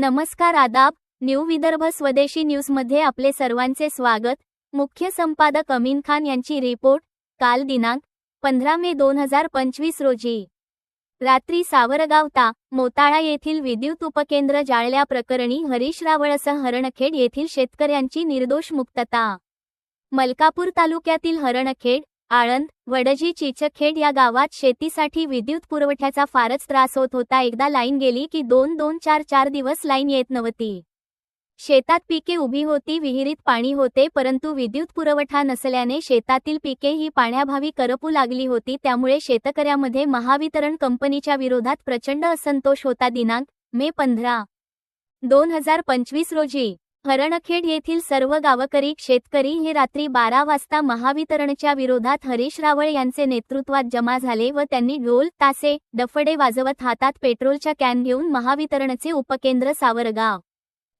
नमस्कार आदाब न्यू विदर्भ स्वदेशी न्यूजमध्ये आपले सर्वांचे स्वागत. मुख्य संपादक अमीन खान यांची रिपोर्ट काल दिनांक पंधरा मे दोन हजार पंचवीस रोजी. रात्री सावरगावता मोताळा येथील विद्युत उपकेंद्र जाळल्याप्रकरणी हरीश रावळसह हरणखेड येथील शेतकऱ्यांची निर्दोष मुक्तता. मलकापूर तालुक्यातील हरणखेड आळंद वडजी चिचखेड या गावात शेतीसाठी विद्युत पुरवठ्याचा फारच त्रास होत होता. एकदा लाईन गेली की दोन दोन चार चार दिवस लाईन येत नव्हती. शेतात पिके उभी होती विहिरीत पाणी होते परंतु विद्युत पुरवठा नसल्याने शेतातील पिके ही पाण्याभावी करपू लागली होती. त्यामुळे शेतकऱ्यामध्ये महावितरण कंपनीच्या विरोधात प्रचंड असंतोष होता. दिनांक मे पंधरा दोन हजार पंचवीस रोजी हरणखेड येथील सर्व गावकरी शेतकरी हे रात्री बारा वाजता महावितरणच्या विरोधात हरीश रावळ यांचे नेतृत्वात जमा झाले व त्यांनी ढोल तासे डफडे वाजवत हातात पेट्रोलच्या कॅन घेऊन महावितरणचे उपकेंद्र सावरगाव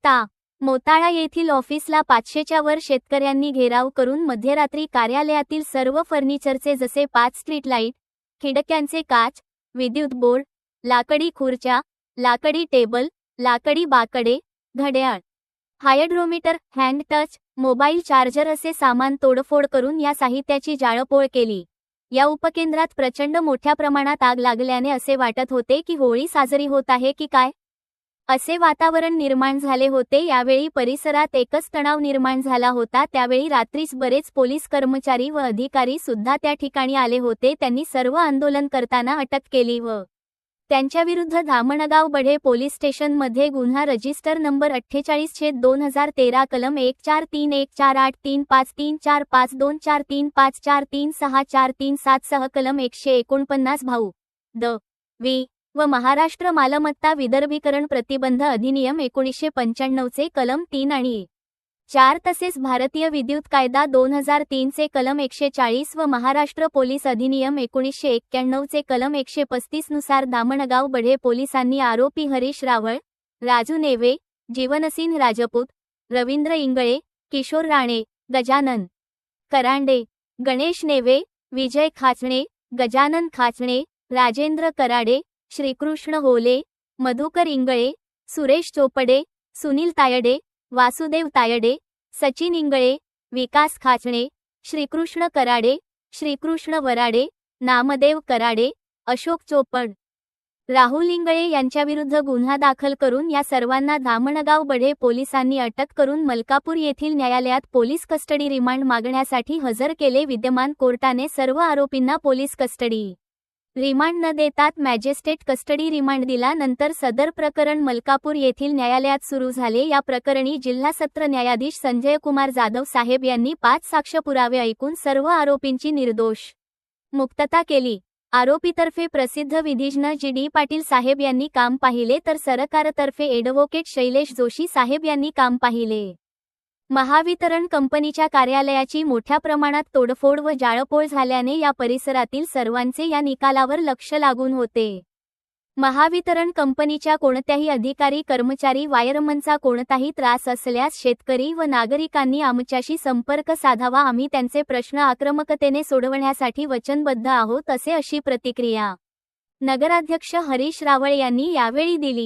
ता. मोताळा येथील ऑफिसला पाचशेच्या वर शेतकऱ्यांनी घेराव करून मध्यरात्री कार्यालयातील सर्व फर्निचरचे जसे पाच स्ट्रीट लाइट खिडक्यांचे काच विद्युत बोर्ड लाकडी खुर्च्या लाकडी टेबल लाकडी बाकडे घड्याळ hydrometer hand touch mobile charger असे सामान तोडफोड करून या साहित्याची जाळपोळ केली. या उपकेंद्रात प्रचंड मोठ्या प्रमाणात आग लागल्याने असे वाटत होते की होळी साजरी होत आहे की काय? असे वातावरण निर्माण झाले होते. यावेळी परिसरात एकच तणाव निर्माण झाला होता. त्यावेळी रात्रीच बरेच पोलीस कर्मचारी व अधिकारी सुद्धा त्या ठिकाणी आले होते. त्यांनी सर्व आंदोलन करताना अटक केली व त्यांच्याविरुद्ध धामणगाव बढे पोलीस स्टेशनमध्ये गुन्हा रजिस्टर नंबर अठ्ठेचाळीस छेद दोन हजार तेरा कलम एक चार तीन एक चार आठ तीन पाच तीन चार पाच दोन चार तीन पाच चार तीन सहा चार तीन सात सह कलम एकशे एकोणपन्नास भाऊ द वी व महाराष्ट्र मालमत्ता विदर्भीकरण प्रतिबंध अधिनियम एकोणीसशे पंच्याण्णवचे कलम तीन आणि चार तसेच भारतीय विद्युत कायदा दोन हजार तीनचे कलम एकशे चाळीस व महाराष्ट्र पोलीस अधिनियम एकोणीसशे एक्क्याण्णवचे कलम एकशे पस्तीसनुसार दामणगाव बढे पोलिसांनी आरोपी हरीश रावळ राजू नेवे जीवनसिंह राजपूत रवींद्र इंगळे किशोर राणे गजानन करांडे गणेश नेवे विजय खाचणे गजानन खाचणे राजेंद्र कराडे श्रीकृष्ण होले मधुकर इंगळे सुरेश चोपडे सुनील तायडे वासुदेव तायडे सचिन इंगळे विकास खाचणे श्रीकृष्ण कराडे श्रीकृष्ण वराडे नामदेव कराडे अशोक चोपड. राहुल इंगळे यांच्याविरुद्ध गुन्हा दाखल करून या सर्वांना धामणगाव बढे पोलिसांनी अटक करून मलकापूर येथील न्यायालयात पोलीस कस्टडी रिमांड मागण्यासाठी हजर केले विद्यमान कोर्टाने सर्व आरोपींना पोलीस कस्टडी. रिमांड न देतात मॅजेस्टेट कस्टडी रिमांड दिला नंतर सदर प्रकरण मलकापूर येथील न्यायालयात सुरू झाले. या प्रकरणी जिल्हा सत्र न्यायाधीश संजय कुमार जाधव साहेब यांनी पाच साक्ष पुरावे ऐकून सर्व आरोपींची निर्दोष मुक्तता केली. आरोपीतर्फे प्रसिद्ध विधिज्ञ जी. डी. पाटील साहेब यांनी काम पाहिले तर सरकारतर्फे एडव्होकेट शैलेश जोशी साहेब यांनी काम पाहिले. महावितरण कंपनीच्या कार्यालयाची मोठ्या प्रमाणात तोडफोड व जाळपोळ झाल्याने या परिसरातील सर्वांचे या निकालावर लक्ष लागून होते. महावितरण कंपनीच्या कोणत्याही अधिकारी कर्मचारी वायरमनचा कोणताही त्रास असल्यास शेतकरी व नागरिकांनी आमच्याशी संपर्क साधावा आम्ही त्यांचे प्रश्न आक्रमकतेने सोडवण्यासाठी वचनबद्ध आहोत असे अशी प्रतिक्रिया नगराध्यक्ष हरीश रावळ यांनी यावेळी दिली.